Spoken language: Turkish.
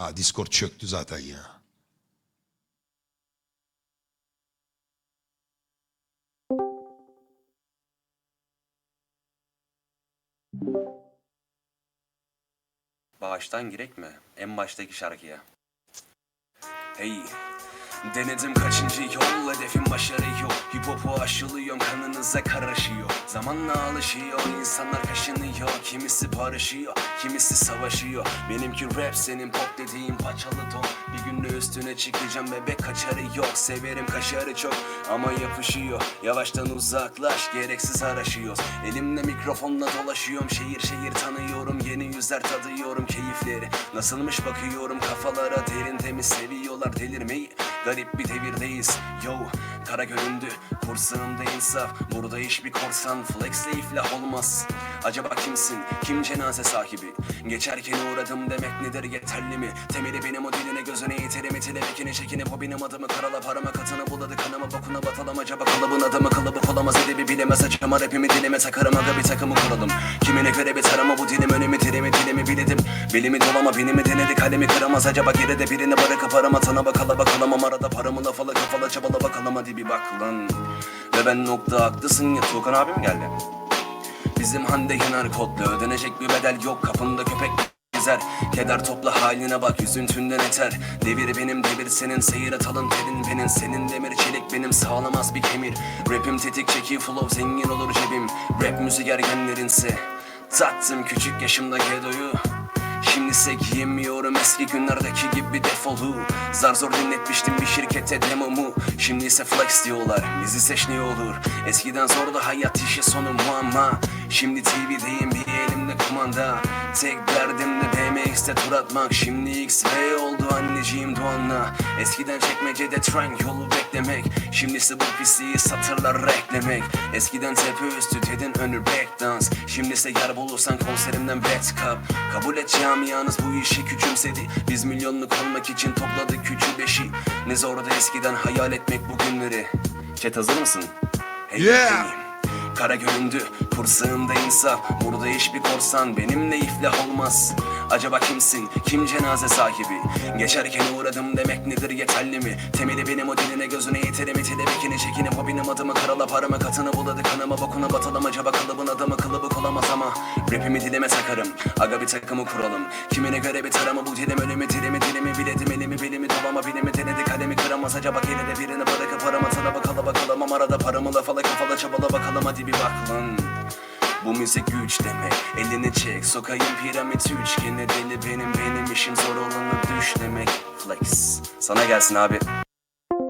Ha Discord çöktü zaten ya. Baştan girek mi? En baştaki şarkıya. Hey, denedim kaçıncı yol, hedefim başarı yok. Hip hop'u aşılıyorum, kanınıza karışıyor. Zamanla alışıyor, insanlar kaşınıyor. Kimisi barışıyor, kimisi savaşıyor. Benimki rap, senin pop dediğin paçalı ton. Bir günde üstüne çıkacağım, bebek kaçarı yok. Severim kaşarı çok ama yapışıyor. Yavaştan uzaklaş, gereksiz araşıyoruz. Elimde mikrofonla dolaşıyorum, şehir şehir tanıyorum. Yeni yüzler tadıyorum keyifleri. Nasılmış bakıyorum kafalara derin temiz seviyorlar delirmeyi. Garip bir devirdeyiz. Yo, kara göründü. Kursağımda insaf. Burada iş bir korsan. Flexle iflah olmaz. Acaba kimsin? Kim cenaze sahibi? Geçerken uğradım demek nedir yeterli mi? Temeli benim o diline gözüne yeterimi Telebekini çekinip o benim adımı Karala parama katını buladı kanıma bokuna batalım Acaba kalıbın adamı kalıbı olamaz edebi bilemez Açama rapimi dilime takarım aga bir takımı kuralım Kimine göre bir tarama bu dilim önemi dilimi dilimi biledim Belimi dolama benimi denedi kalemi kıramaz Acaba geride birini bırakıp arama Tana bakala bakalım arada paramı lafalı kafala çabala bakalım hadi bir bak lan. Ve ben nokta haklısın ya Tuğkan abi mi geldi? Bizim Hande Yener kodlu ödenecek bir bedel yok kapımda köpek gezer. Keder topla haline bak üzüntünden eter. Devir benim devir senin seyir atalın terin benim. Senin demir çelik benim sağlamaz bir kemir. Rapim tetik çeki flow zengin olur cebim. Rap müzik ergenlerinse. Tattım küçük yaşımda gedoyu Şimdi ise giyemiyorum eski günlerdeki gibi defolu. Zar zor dinletmiştim bir şirkete demomu. Şimdi ise flex diyorlar bizi seç ne olur. Eskiden zordu hayat işi sonu muamma Şimdi TV'deyim bir elimde kumanda. Tek derdim de BMX'te tur atmak. Şimdi XV oldu anneciğim Doğan'la. Eskiden çekmecede tren yolu beklemek. Şimdi ise bu pisliği satırlar reklemek Eskiden tepe üstü dedin önü breakdance Şimdi ise yer bulursan konserimden bet cup. Kabul et camianız bu işi küçümsedi. Biz milyonluk olmak için topladık küçük beşi. Ne zordu eskiden hayal etmek bu günleri Chat hazır mısın? Hey, Yeah. hey. Kara göründü. Kursağımda insaf Burada iş bir korsan. Benimle iflah olmaz. Acaba kimsin? Kim cenaze sahibi? Geçerken uğradım demek nedir yeterli mi? Temeli benim o diline gözüne yeterimi Telebekini çekinip o benim adımı karala paramı Katını buladı. Kanıma bokuna batalım. Acaba kalıbın adamı kılıbık olamaz ama Rapimi dilime takarım Aga bir takımı kuralım. Kimine göre bir tarama bu dilim. Ölümü dilimi dilimi biledim. Elimi belimi dolama bilimi kıramaz Acaba geride birini bırakıp arama tara bakala bakalım. Ama arada paramı lafala kafala çabala bakalım. Hadi bir bak lan. Bu müzik güç demek. Elini çek. Sokayım piramit üçgeni. Deli benim benim işim zor olanı düş demek. Flex. Sana gelsin abi